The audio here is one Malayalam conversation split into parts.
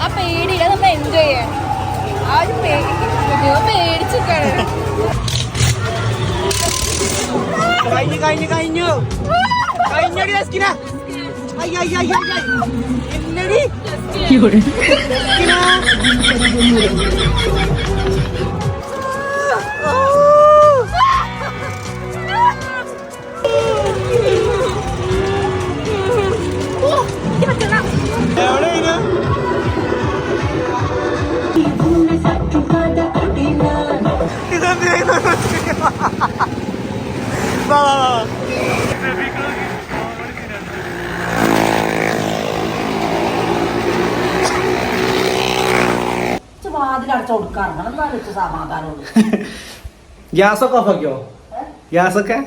ആ പേടിയില്ല നമ്മൾ എൻജോയ് ചെയ്യാൻ. ആ ഒരു പേടി പേടിച്ചിട്ടാണ് കഴിഞ്ഞു കഴിഞ്ഞു കഴിഞ്ഞു. കഴിഞ്ഞടി അയ്യ എന്നടി? ഗ്യാസൊക്കെ ഓഫ് ആക്കിയോ ഗ്യാസൊക്കെ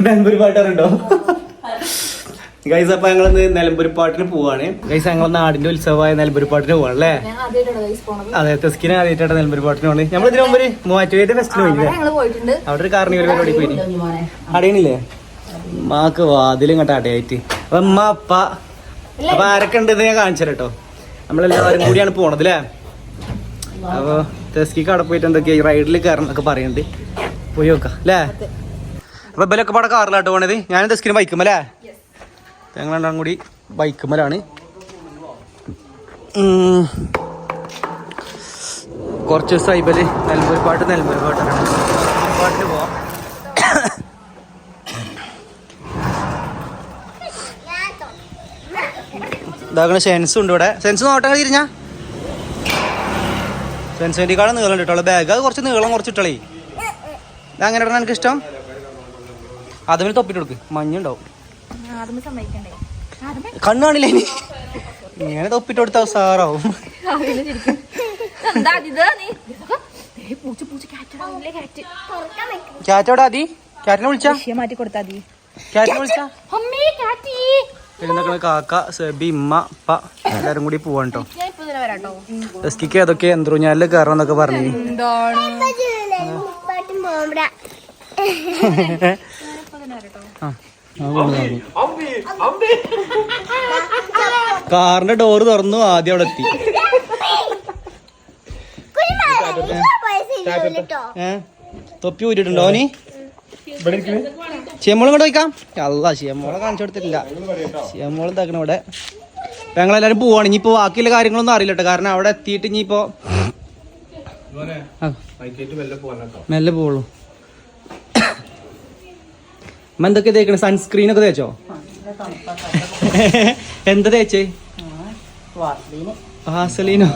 നിലമ്പൂർ പാട്ടാറുണ്ടോ ഗൈസ് അപ്പൊ ഞങ്ങൾ നിലമ്പൂർ പാട്ടിന് പോവാണ്. ഗൈസ് ഞങ്ങൾ നാടിന്റെ ഉത്സവമായ നിലമ്പൂർ പാട്ടിന് പോവാണ് അല്ലേ ഞാൻ അതെ തെസ്കിന് ആദ്യമായിട്ടാണ് നിലമ്പൂർ പാട്ടിന് പോണത് നമ്മൾ ഇതിനു മുമ്പ് മൂവാറ്റുപേരുടെ ഫെസ്റ്റിന് പോയില്ലേ? അവിടെ ഒരു കാർണിവൽ പരിപാടി പോയി അടയണില്ലേ മാക്ക് വാതിലും കേട്ടോ അടയായിട്ട്. അപ്പൊ അമ്മ അപ്പ അപ്പൊ ആരൊക്കെ ഉണ്ടെന്ന് ഞാൻ കാണിച്ചു കേട്ടോ. നമ്മളെല്ലാവരും കൂടിയാണ് പോണത് അല്ലേ അപ്പൊ തെസ്കിക്ക് അവിടെ പോയിട്ട് എന്തൊക്കെയാ? റൈഡിൽ കയറണം എന്നൊക്കെ പറയുന്നുണ്ട് പോയി നോക്കാം അല്ലേ അപ്പൊ ഇവലൊക്കെ പാടെ കാറിലാട്ടോ പോണത്? ഞാനും തെസ്കിന് ബൈക്കുമല്ലേ ഞങ്ങൾ രണ്ടാം കൂടി ബൈക്കുമലാണ് കുറച്ച് ദിവസം ഇവൽ നെൽമൂരി പാട്ട് നെൽമൂരി പാട്ടാണ് പാട്ടിന് പോവാം. സെൻസ് ഉണ്ട് ഇവിടെ. സെൻസ് നോട്ടം തിരിഞ്ഞാ സെൻസിന്റെക്കാളും നീളം കിട്ടുള്ളൂ ബാഗ് അത് കുറച്ച് നീളം കുറച്ച് ഇട്ടളേ ഇത് അങ്ങനെ ഇടണം എനിക്കിഷ്ടം അതിന് തൊപ്പിട്ട് കൊടുക്ക്. മഞ്ഞുണ്ടാവും. ആദ്യമേ സമ്മതിക്കണ്ടേ? ആദ്യമേ കണ്ണു കാണില്ല ഇനി ഇങ്ങനെ തൊപ്പിട്ട് കൊടുത്ത സാറാവും ക്യാറ്റിനെ വിളിച്ചാ? മാറ്റി കൊടുത്താ ക്യാറ്റിനെ വിളിച്ചാ? കാക്ക സെബി ഇമ്മ അപ്പ എല്ലാരും കൂടി പോവാൻ കേട്ടോ. ഏതൊക്കെ എന്ത്രൂഞ്ഞാലിൽ കയറണം എന്നൊക്കെ പറഞ്ഞു. കാറിന്റെ ഡോറ് തുറന്നു ആദ്യം അവിടെ എത്തി. തൊപ്പി ഊരിട്ടുണ്ടോ നീ? ചെമ്മോളും കൊണ്ട് വയ്ക്കാം അല്ല ചെമ്മോളെ കാണിച്ചു കൊടുത്തിട്ടില്ല. ചെമ്മോളും തക്കണ ഇവിടെ? അപ്പൊ ഞങ്ങളെല്ലാരും പോവാണ്. ഇനിയിപ്പോ ബാക്കിയുള്ള കാര്യങ്ങളൊന്നും അറിയില്ല കേട്ടോ കാരണം അവിടെ എത്തിയിട്ട് ഇനിയിപ്പോ. മെല്ലെ പോവുള്ളൂ. അമ്മ എന്തൊക്കെ തേക്കണേ? സൺസ്ക്രീൻ ഒക്കെ തേച്ചോ? എന്താ തേച്ചേ? വാസലീന്.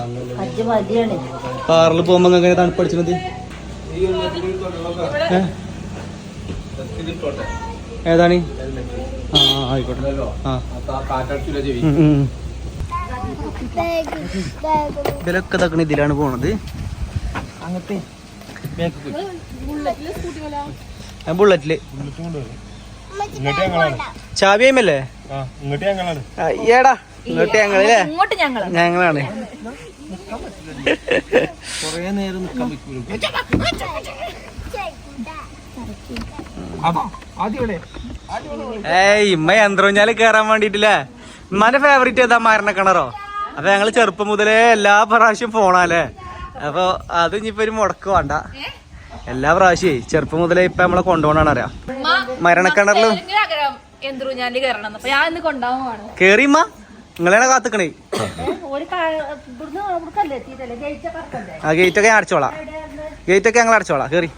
കാറിൽ പോകുമ്പോ എങ്ങനെ തണുപ്പടിച്ചത് ഏതാണ്? ആ ആയിക്കോട്ടെ. ആ. ഇതിലൊക്കെ തക്കണ ഇതിലാണ് പോണത്. അങ്ങനത്തെ. ചാവി അല്ലേ ഇങ്ങോട്ട് ഞങ്ങളാണ്. ഏടാ ഇങ്ങോട്ട് ഞങ്ങളല്ലേ ഇങ്ങോട്ട് ഞങ്ങൾ. ഞങ്ങളാണ്. കൊറേ നേരം നിക്കാൻ ഏയ് ഇമ്മ യന്ത്രഞ്ഞാൽ കേറാൻ വേണ്ടിട്ടില്ലേ ഉമ്മാന്റെ ഫേവറേറ്റ് ഏതാ മരണ കിണറോ? അപ്പൊ ഞങ്ങൾ ചെറുപ്പം മുതലേ എല്ലാ പ്രാവശ്യം ഫോണാലേ അപ്പൊ അത് ഇനിയിപ്പോ ഒരു മുടക്ക് വേണ്ട. എല്ലാ പ്രാവശ്യേ ചെറുപ്പം മുതലേ ഇപ്പൊ നമ്മളെ കൊണ്ടുപോകണാണ് അറിയാം. മരണക്കിണറിലും കേറിയമ്മ നിങ്ങളെയാണ് കാത്തുക്കണേ. ആ ഗേറ്റ് ഒക്കെ ഞാൻ അടച്ചോളാം. ഗേറ്റ് ഒക്കെ ഞങ്ങൾ അടച്ചോളാം. കേറി.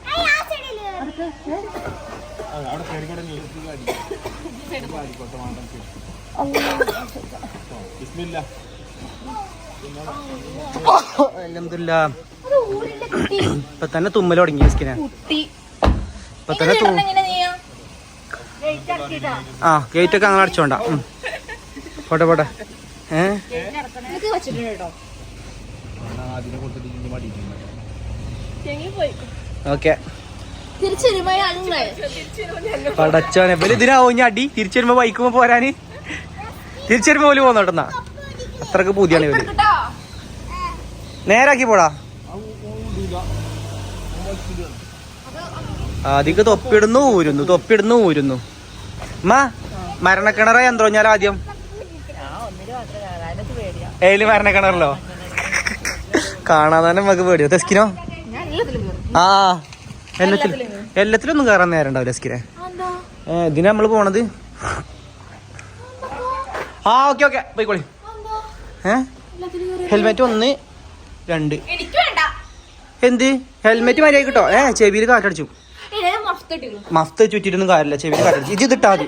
അൽഹംദുലില്ലാ. ഇപ്പൊ തന്നെ തുമ്മൽ തുടങ്ങി സ്കിന് ഇപ്പൊ തന്നെ ആ ഗേറ്റ് ഒക്കെ അങ്ങനെ അടിച്ചോണ്ട. പോട്ടെ പോട്ടെ. ഓക്കെ. പടച്ചോനെ ഇവൽ ഇതിനാവും ഞാൻ അടി. തിരിച്ചു വരുമ്പോ ബൈക്കുമ്പോ പോരാന്. തിരിച്ചു വരുമ്പോ പോലും പോന്നോട്ടെന്നാ. അത്രയ്ക്ക് പൂതിയാണ് ഇവർ. നേരാക്കി പോടാ. ആദ്യക്ക് തൊപ്പിടുന്നു ഊരുന്നു തൊപ്പിടുന്നു ഊരുന്നു. അമ്മ മരണക്കിണറ ഞാൻ ആദ്യം. ഏൽ മരണക്കിണറല്ലോ കാണാൻ തന്നെ നമുക്ക് പേടിയോ. തെസ്കിനോ ആ എല്ലാത്തിലും എല്ലാത്തിലൊന്നും കയറാൻ നേരം ഉണ്ടാവില്ല എന്താ ഏ ഇതിനാ നമ്മൾ പോണത്? ആ ഓക്കെ ഓക്കെ പോയിക്കോളി. ഏ? ഹെൽമെറ്റ് ഒന്ന് രണ്ട്. എന്ത്? ഹെൽമെറ്റ് മര്യാദ കിട്ടോ ഏ ചെവിയിൽ കാറ്റടിച്ചു. മസ്ത് ചുറ്റിട്ടൊന്നും കാര്യമില്ല. ചെവി ഇത് ഇതിട്ടാ മതി.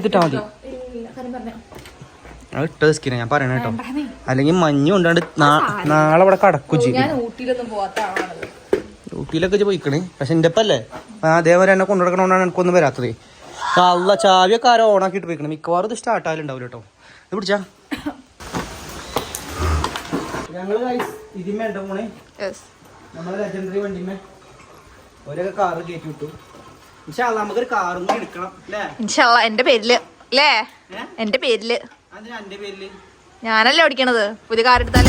ഇതിട്ടാ മതി. അത് ഇട്ട സ്കിനെ ഞാൻ പറയണ കേട്ടോ. അല്ലെങ്കിൽ മഞ്ഞ് കൊണ്ടാണ്ട് നാളെ ഇവിടെ കടക്കും ചെയ്യും. ഊട്ടിയിലൊക്കെ പോയിക്കണേ. പക്ഷെ എന്റെ അപ്പല്ലേ ആ അതേപോലെ എന്നെ കൊണ്ടുനടക്കണോണ്ടാണ് എനിക്കൊന്നും വരാത്തത്. അല്ല ചാവിയൊക്കെ ആരോ ഓണാക്കിയിട്ട് പോയിക്കണേ. മിക്കവാറും ഇത് സ്റ്റാർട്ട് ആയാലുണ്ടാവില്ല കേട്ടോ. ഇത് പിടിച്ചാ. ഞങ്ങൾ ഇതിമേ ഉണ്ടോ മോണേ നമ്മളെ ലജൻഡറി വണ്ടിമേ ഒരൊക്കെ കാറ് കയറ്റി വിട്ടു. ഇൻഷാല്ല നമുക്കൊരു കാറും കൂടി എടുക്കണം അല്ലേ? ഇൻഷല്ല എന്റെ പേരിൽ അല്ലേ? എന്റെ പേരിൽ. അതിന് എന്റെ പേരിൽ? ഞാനല്ലേ ഓടിക്കണത്? പുതിയ കാർ എടുത്താൽ?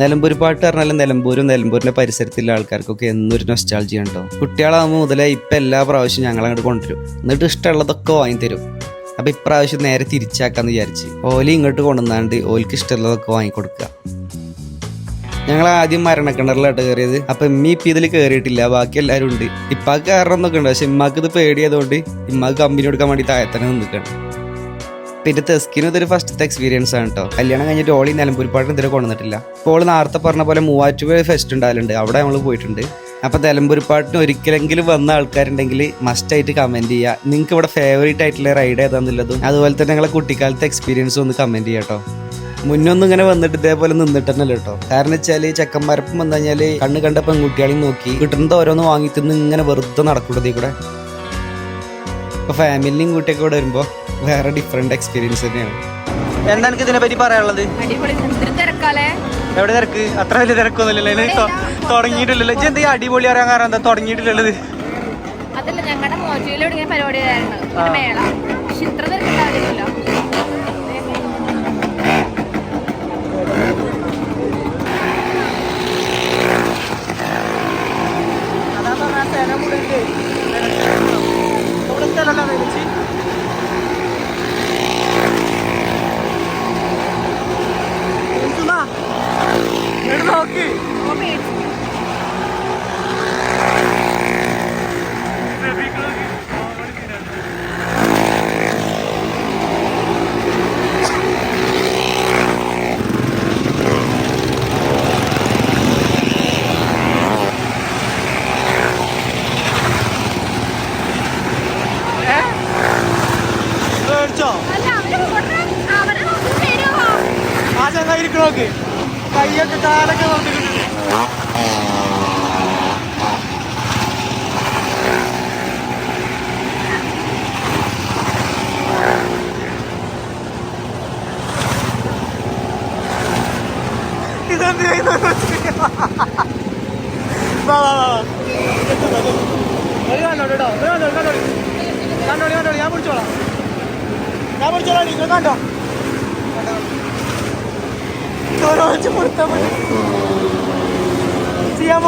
നിലമ്പൂർ പാട്ട് പറഞ്ഞാൽ നിലമ്പൂരും നിലമ്പൂരിന്റെ പരിസരത്തുള്ള ആൾക്കാർക്കൊക്കെ എന്നൊരു നൊസ്റ്റാൾജി ഉണ്ടോ? കുട്ടികളാകുമ്പോൾ മുതലേ ഇപ്പം എല്ലാ പ്രാവശ്യം ഞങ്ങൾ അങ്ങോട്ട് കൊണ്ടുവരും. എന്നിട്ട് ഇഷ്ടമുള്ളതൊക്കെ വാങ്ങി തരും അപ്പം ഇപ്രാവശ്യം നേരെ തിരിച്ചാക്കാന്ന് വിചാരിച്ച്. ഓലി ഇങ്ങോട്ട് കൊണ്ടുവന്നാണ്ട് ഓലിക്ക് ഇഷ്ടമുള്ളതൊക്കെ വാങ്ങിക്കൊടുക്കുക ഞങ്ങൾ ആദ്യം മരണക്കിണറിലായിട്ട് കയറിയത് അപ്പൊ ഇമ്മി ഇപ്പം ഇതിൽ കയറിയിട്ടില്ല ബാക്കി എല്ലാവരും ഉണ്ട്. ഇപ്പാക്ക് കയറണമെന്നൊക്കെ ഉണ്ട്. പക്ഷെ ഇമ്മാക്ക് ഇത് പേടിയതുകൊണ്ട് ഇമ്മാക്ക് കമ്പനി കൊടുക്കാൻ വേണ്ടി താഴെ തന്നെ നിൽക്കണം പിന്നെ തെസ്കിനും ഇതൊരു ഫസ്റ്റത്തെ എക്സ്പീരിയൻസ് ആണ് കേട്ടോ കല്യാണം കഴിഞ്ഞിട്ട് ഓളി നിലമ്പൂരിപ്പാട്ടിന് ഇതുവരെ കൊണ്ടുവന്നിട്ടില്ല. അപ്പോൾ ഓൾ നേരത്തെ പറഞ്ഞ പോലെ മൂവാറ്റുപുഴ ഫെസ്റ്റ് ഉണ്ടാവലുണ്ട്. അവിടെ നമ്മൾ പോയിട്ടുണ്ട്. അപ്പോൾ നിലമ്പൂരിപ്പാട്ടിന് ഒരിക്കലെങ്കിലും വന്ന ആൾക്കാരുണ്ടെങ്കിൽ മസ്റ്റായിട്ട് കമന്റ് ചെയ്യുക നിങ്ങൾക്ക് ഇവിടെ ഫേവറേറ്റ് ആയിട്ടുള്ള റൈഡ് ഏതാണെന്നുള്ളതും അതുപോലെ തന്നെ നിങ്ങളെ കുട്ടിക്കാലത്തെ എക്സ്പീരിയൻസും ഒന്ന് കമന്റ് ചെയ്യാം കേട്ടോ മുന്നൊന്നും ഇങ്ങനെ വന്നിട്ട് ഇതേപോലെ നിന്നിട്ട് തന്നെ കേട്ടോ കാരണം വെച്ചാൽ ചെക്കന്മാരപ്പം വന്നു കഴിഞ്ഞാൽ കണ്ണ് കണ്ട പെൺകുട്ടികളെയും നോക്കി കിട്ടുന്നത് ഓരോന്ന് വാങ്ങി തിന്ന് ഇങ്ങനെ വെറുതെ നടക്കൂടതീ കൂടെ ഇപ്പൊ ഫാമിലിയും കൂട്ടിയൊക്കെ ഇവിടെ വരുമ്പോ വേറെ ഡിഫറെന്റ് എക്സ്പീരിയൻസ് തന്നെയാണ്. എന്താ എനിക്ക് ഇതിനെ പറ്റി പറയാനുള്ളത്? അടിപൊളി എന്തിനും തിരക്കാലേ എവിടെ തിരക്ക്? അത്ര വലിയ തിരക്കൊന്നുമില്ലല്ലോ. തുടങ്ങിയിട്ടില്ലല്ലോ. ഇത് എന്താ ഈ അടിപൊളി അറിയാൻ കാരണം എന്താ തുടങ്ങിയിട്ടില്ലത് അതല്ല ഞങ്ങളുടെ മോജയിലോട് ഇങ്ങനെ പരിപാടി മേള. പക്ഷെ ഇത്ര തിരക്കുണ്ടാവില്ല നോക്ക് വാ, വാ, വാ. ഒരു കണ്ടോളൂ കേട്ടോ? ഒരു കണ്ടോളൂ കണ്ടോളൂ കണ്ടോളൂ കണ്ടോളൂ ഞാൻ പിടിച്ചോളാം. ഞാൻ പിടിച്ചോളാം നിങ്ങൾ കണ്ടോ? വെച്ച് ചെയ്യാൻ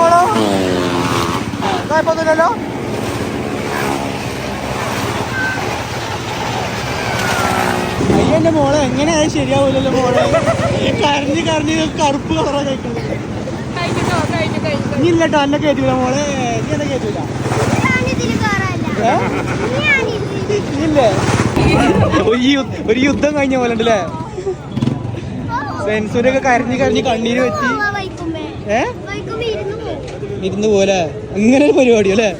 കുഴപ്പമൊന്നുമില്ലല്ലോ മോളെ? എങ്ങനെയായാലും ശരിയാവൂലല്ലോ മോളെ? കരഞ്ഞ് കരഞ്ഞ് കറുപ്പ് കളറാ കഴിക്കുന്നത്. നീ ഇല്ലട്ടോ എന്നെ കയറ്റൂല മോളെ. നീ എന്നെ കയറ്റൂല ഇല്ലേ. ഒരു യുദ്ധം കഴിഞ്ഞ പോലെ ഉണ്ടല്ലേ? സെൻസൂരൊക്കെ കരഞ്ഞ് കരഞ്ഞ് കണ്ണീര് വെച്ച് ഏ? ഇരുന്ന് പോലെ അങ്ങനെ ഒരു പരിപാടി അല്ലേ?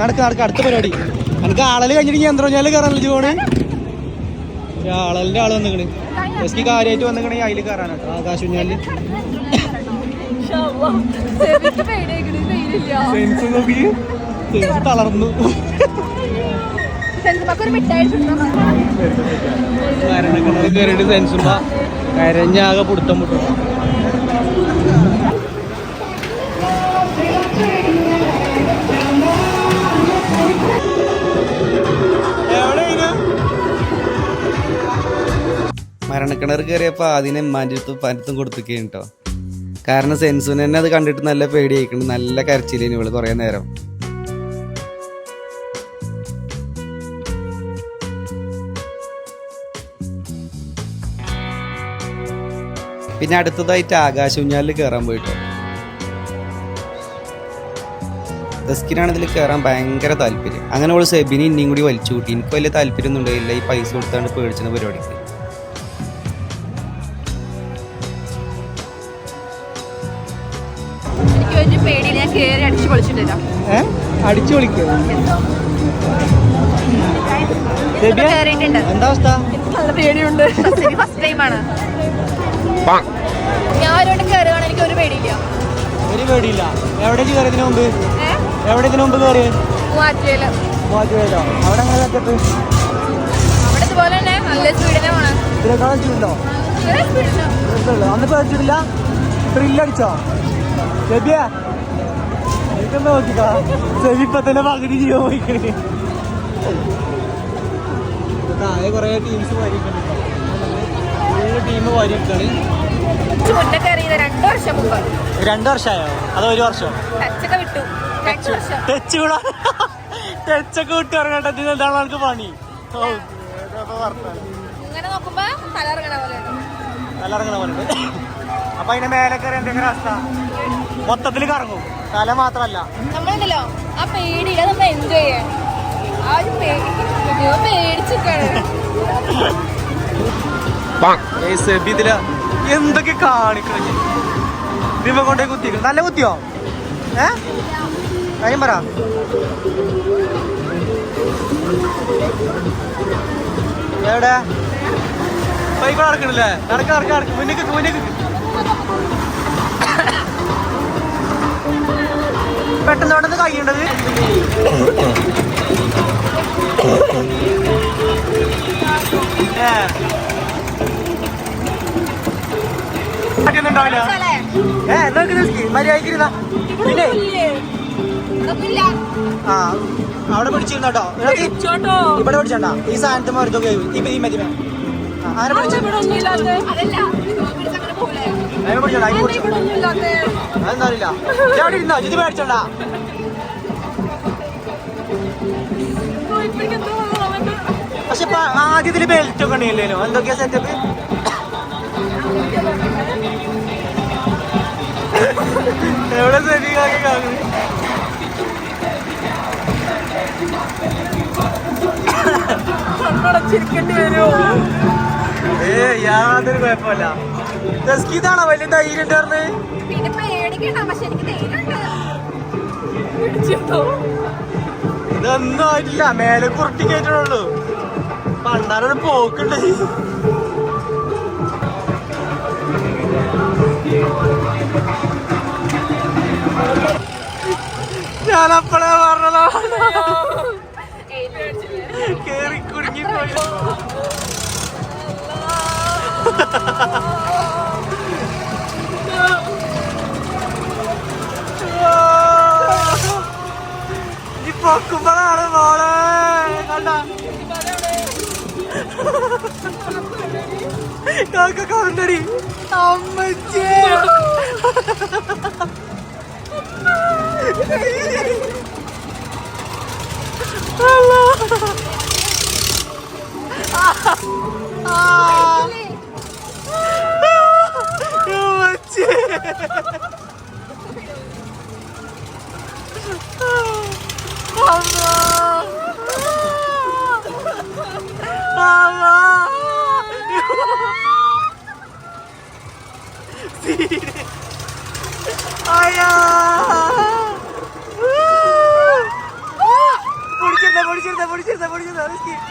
നടക്ക് നടക്ക് അടുത്ത പരിപാടി. എനിക്ക് ആളൽ കഴിഞ്ഞിട്ട് യന്ത്രഞ്ഞാൽ കയറാനല്ലോ ജോണ് ആളലിന്റെ ആൾ വന്നിക്കണ്. എസ്കി കാര്യമായിട്ട് വന്നിക്കണേ അതിൽ കയറാനാട്ടോ ആകാശ് തളർന്നു. മരണക്കണ്ണിൽ കയറിയിട്ട് സെൻസുമ്മ കരഞ്ഞാകെ പുടുത്തം മുട്ടും മരണക്കിണർ കയറിയപ്പോ അതിനെ മാന്റെ അടുത്ത് പരത്തും കൊടുത്തൊക്കെയാണ് കേട്ടോ കാരണം സെൻസുന് തന്നെ അത് കണ്ടിട്ട് നല്ല പേടിയായിട്ടുണ്ട് നല്ല കരച്ചിലിന് ഇവൾ കുറേ നേരം. പിന്നെ അടുത്തതായിട്ട് ആകാശുഞ്ഞാലിൽ കയറാൻ പോയിട്ടോ. ഡെസ്കിനാണ് ഇതിൽ കയറാൻ ഭയങ്കര താല്പര്യം. അങ്ങനെ അവൾ സെബിനെ ഇനിയും കൂടി വലിച്ചു കൂട്ടി. എനിക്ക് വലിയ താല്പര്യം ഒന്നും ഉണ്ടായില്ല. ഈ പൈസ കൊടുത്താണ്ട് പേടിച്ചിരുന്ന പരിപാടിക്ക്. എനിക്ക് വലിയ പേടി ഞാൻ കേറി അടിച്ചു പൊളിച്ചിട്ടില്ല. അടിച്ചു നല്ല പേടിയുണ്ട്. ഫസ്റ്റ് ടൈമാണ് ഞാൻ ഒരുവട്ടം കയറുകയാണ് എനിക്ക് ഒരു പേടിയില്ല. ഒരു പേടിയില്ല. എവിടെ കയറിയതിനു മുമ്പ്? എവിടെ ഇതിനു മുമ്പ് കയറി മൂവാറ്റുപേല മൂവാറ്റുപേരോ അവിടെ അങ്ങനെ വെച്ചിട്ട് അവിടെ ഇതുപോലെ തന്നെ നല്ല സ്പീഡിനെ പോണം. ഇതിനേക്കാളും അന്ന് പേടിച്ചിട്ടില്ല ത്രില്ലടിച്ചോ സെബിയ എനിക്കൊന്ന് നോക്കിക്കാ? സെബി ഇപ്പൊ തന്നെ പകുതി ജീവൻ പോയിക്കണേ താഴെ കുറേ ടീംസ് വരിക്കുന്നുണ്ടോ ടീം കയറിയത് രണ്ടു വർഷം മുമ്പ്. രണ്ടു വർഷമായോ? അതോ ഒരു വർഷം? ടച്ച് കൂടാ ടച്ചൊക്കെ വിട്ടു ഇറങ്ങട്ടെ എന്താണ് നമുക്ക് പണി. തലറങ്ങണ പോലെ അപ്പൊ അതിന്റെ മേലെ കയറി എന്തെങ്കിലും അവസ്ഥ. മൊത്തത്തിൽ കറങ്ങും. തല മാത്രല്ല. നമ്മളുണ്ടല്ലോ. ആ പേടിയില്ല നമ്മൾ എൻജോയ് ചെയ്യാൻ. ആ ഒരു പേടിച്ചിട്ടാണ് എന്തൊക്കെ കാണിക്കണം? ഇതിമ കൊണ്ടേ കുത്തിക്കണം നല്ല കുത്തിയോ? ഏ? കാര്യം പറ. എവിടെ? ബൈക്ക് നടക്കണില്ലേ? നടക്ക നടക്ക നടക്ക. മുന്നേക്ക് മുന്നേക്ക്. പെട്ടെന്ന് കഴിയേണ്ടത് ഏ ഉണ്ടാവില്ല ഏ എന്നൊക്കെ മര്യാദയ്ക്ക് ഇരുന്നാ. പിന്നെ? ആ അവിടെ പിടിച്ചിരുന്ന കേട്ടോ ഇവിടെ പിടിച്ചണ്ട? ഈ സാധനത്ത് മരുന്നൊക്കെ ഇപ്പൊ ഈ മതി ആരെ പിടിച്ചു? അതെന്താ അറിയില്ല ഇരുന്നോ മേടിച്ചോണ്ട. പക്ഷെ ഇപ്പൊ ആദ്യത്തിൽ ബെൽറ്റ് ഒക്കെ ഉണ്ടല്ലോ. എന്തൊക്കെയാ സെറ്റപ്പ് എവിടെ സെറ്റിങ്ങാക്കി കാണും ഏ യാതൊരു കുഴപ്പമില്ല. ഇതാണോ വലിയ ധൈര്യം ഉണ്ടായിരുന്നത് പിന്നെ പേടിക്കണ്ട പക്ഷെ എനിക്ക് ഇതൊന്നും ആയിട്ടില്ല മേലെ കുറുട്ടി കയറ്റുള്ളൂ പണ്ടാരൊരു പോക്കുണ്ട്. ഞാൻ അപ്പഴേ പറഞ്ഞതാ. കേറി കുടുങ്ങിപ്പോയി ഈ പൊക്കുമ്പോഴാണ് മോളെ. കണ്ട? കാക്ക കണ്ടടി. അമ്മച്ചേ. അമ്മച്ചേ. ¡Mamá! ¡Mamá! ¡Sí! ¡Ay. Por izquierda, por izquierda, por.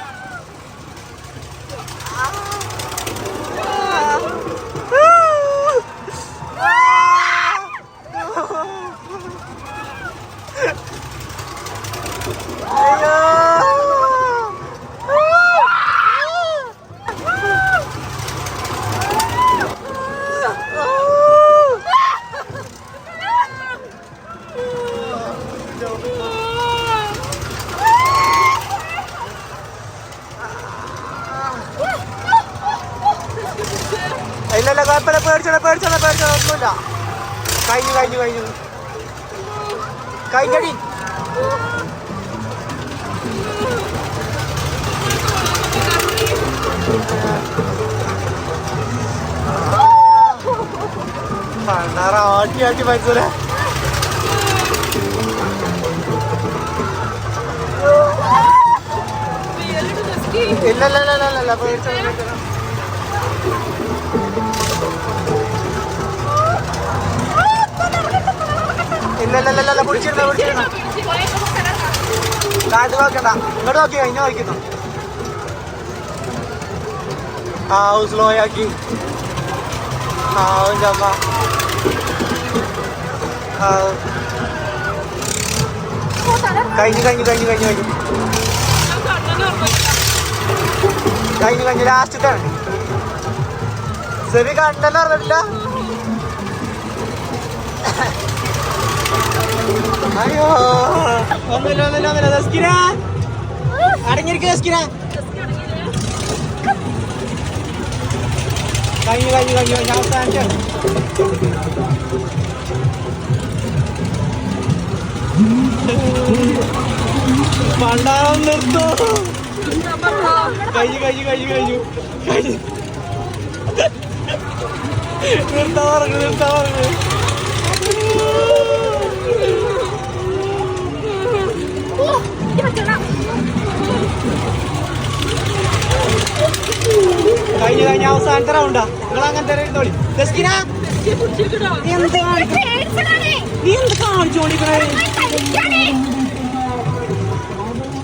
പണ്ടാറ ആട്ടി ആട്ടി മനസ്സിലെ ഇല്ല. ഇല്ല ഇല്ല നോക്കണ്ട ഇങ്ങോട്ട് നോക്കി കഴിഞ്ഞ നോക്കുന്നു ആ സ്ലോ ആക്കി ആ ചമ്മ ആ കഴിഞ്ഞു കഴിഞ്ഞു കഴിഞ്ഞു കഴിഞ്ഞു കഴിഞ്ഞു കഴിഞ്ഞു കഴിഞ്ഞു ലാസ്റ്റത്താണ് സെവി കണ്ടെന്ന് പറഞ്ഞിട്ടില്ല. അയ്യോ ഒന്നുമില്ല ഒന്നുമില്ല ഒന്നുമില്ല. അടങ്ങിയിരിക്കുക കഴിഞ്ഞു കഴിഞ്ഞു കഴിഞ്ഞു പണ്ടാളം നിർത്തോ. കഴിഞ്ഞു കഴിഞ്ഞു കഴിഞ്ഞു കഴിഞ്ഞു. കഴിഞ്ഞു. പറഞ്ഞു നിർത്താ പറഞ്ഞു. കഴിഞ്ഞു കഴിഞ്ഞ അവസാനത്തെ റൗണ്ടാ എന്ത് കാണിക്കണേ നീ എന്ത് കാണിച്ചോണ്ടിരിക്കണേ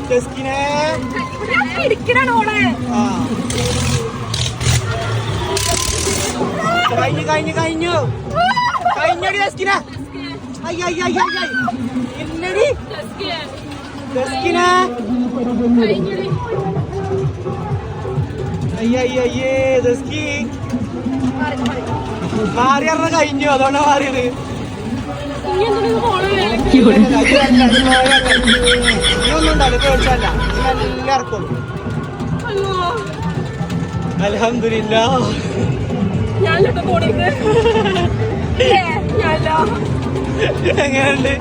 ദസ്കിനെ ആ. കഴിഞ്ഞു കഴിഞ്ഞു കഴിഞ്ഞു. കഴിഞ്ഞടി ദസ്കിന അയ്യ അയ്യ അയ്യ അയ്യ. മാറി പറഞ്ഞ കഴിഞ്ഞു അതുകൊണ്ടാ മാറിയത്. അലഹമില്ല എങ്ങനെയുണ്ട്?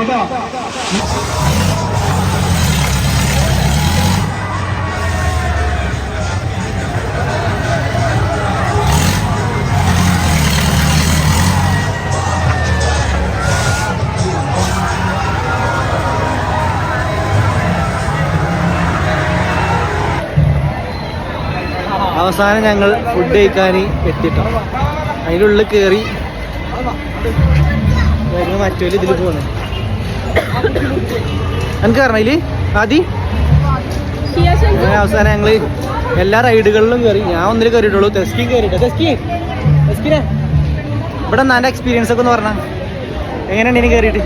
ആ അവസാനം ഞങ്ങൾ ഫുഡ് കഴിക്കാൻ എത്തിട്ടോ. അതിന്റെ ഉള്ളിൽ കയറി മറ്റൊരു ഇതിൽ പോന്നു എനിക്ക് കാരണം ഇതിൽ ആദി. അങ്ങനെ അവസാനം ഞങ്ങൾ എല്ലാ റൈഡുകളിലും കയറി ഞാൻ ഒന്നിൽ കയറിയിട്ടുള്ളൂ തെസ്കി തെസ്കിനെ? ഇവിടെ നല്ല എക്സ്പീരിയൻസ് ഒക്കെ എന്ന് പറഞ്ഞ. എങ്ങനെയാണ് ഇനി കയറിയിട്ട്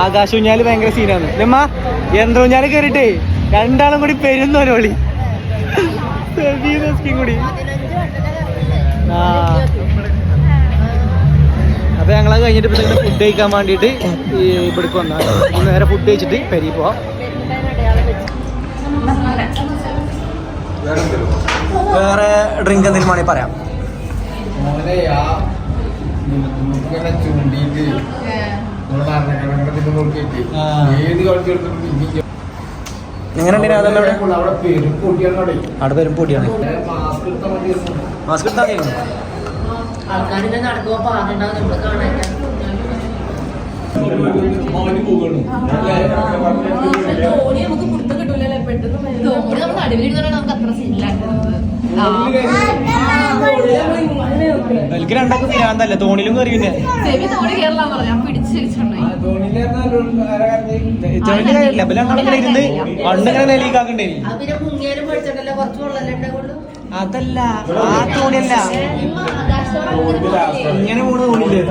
ആകാശ ഊഞ്ഞാൽ ഭയങ്കര സീനാണ് ഇല്ലമ്മ യന്ത്ര ഊഞ്ഞാൽ കയറിട്ടേ രണ്ടാളും കൂടി പെരുന്നോരോളി. കൂടി. അപ്പൊ ഞങ്ങളത് കഴിഞ്ഞിട്ട് ഇപ്പൊ ഫുഡ് കഴിക്കാൻ വേണ്ടിയിട്ട് ഈ ഇവിടേക്ക് വന്നാൽ നേരെ ഫുഡ് കഴിച്ചിട്ട് പെരി പോവാം. വേറെ ഡ്രിങ്ക് എന്തെങ്കിലും വേണമെങ്കിൽ പറയാം. ചൂണ്ടിയിട്ട്. ഏത് കളിച്ചെടുത്തിട്ടും എങ്ങനെയുണ്ട് അതല്ല അവിടെ? അവിടെ പേരും പൊടിയാണ് മാസ്ക് എടുത്താൽ മതി എനിക്ക് രണ്ടാക്കും പിരാന്തല്ലേ തോണിലും കയറി പിന്നെ അതല്ല ആ തോണിയല്ല ഇങ്ങനെ പോണ തോണിയില്ലേ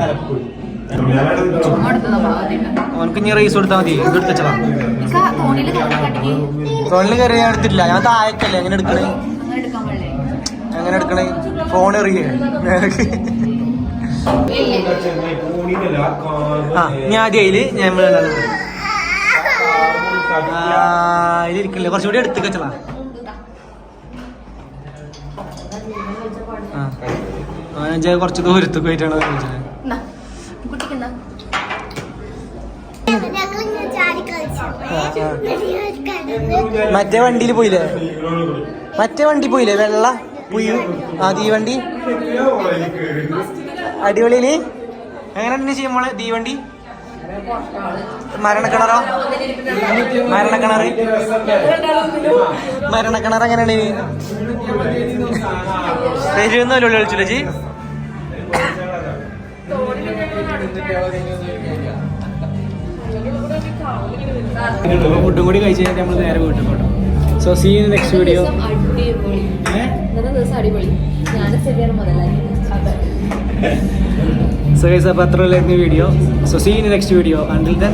അവനക്ക് ഇനി റേസ് കൊടുത്താൽ മതി. ഇത് എടുത്തച്ചാ ഫോണിൽ കയറി ഞാൻ എടുത്തിട്ടില്ല. ഞാൻ താഴേക്കല്ലേ? എങ്ങനെ എടുക്കണേ? എങ്ങനെ എടുക്കണേ? ഫോൺ എറിയേ. ആ ഞാൻ ആദ്യം അതിൽ ഞമ്മൾ ഇതിരിക്കില്ല കുറച്ചുകൂടി എടുത്ത് ആ, ഞാൻ കുറച്ച് ദൂരത്ത് പോയിട്ടാണ് ചോദിച്ചത്. മറ്റേ വണ്ടിയിൽ പോയില്ലേ? മറ്റേ വണ്ടി പോയില്ലേ? വെള്ള പുയു ആ തീവണ്ടി? അടിപൊളിയിൽ. എങ്ങനെ തന്നെ ചെയ്യും മോളെ തീവണ്ടി? മരണക്കിണറോ? മരണക്കിണറ്? മരണക്കിണർ എങ്ങനെയാണ് വരുന്നല്ലോ വിളിച്ചില്ല ജി? ഫുഡും കൂടി കഴിച്ച് കഴിഞ്ഞാൽ നമ്മൾ നേരെ വീട്ടിൽ പോകണം സോ സീ നെക്സ്റ്റ് വീഡിയോ അടിപൊളി. ഞാൻ മുതലായി സോ ഗൈസ് അപ്പോൾ അത്രയുള്ള video so see next video until then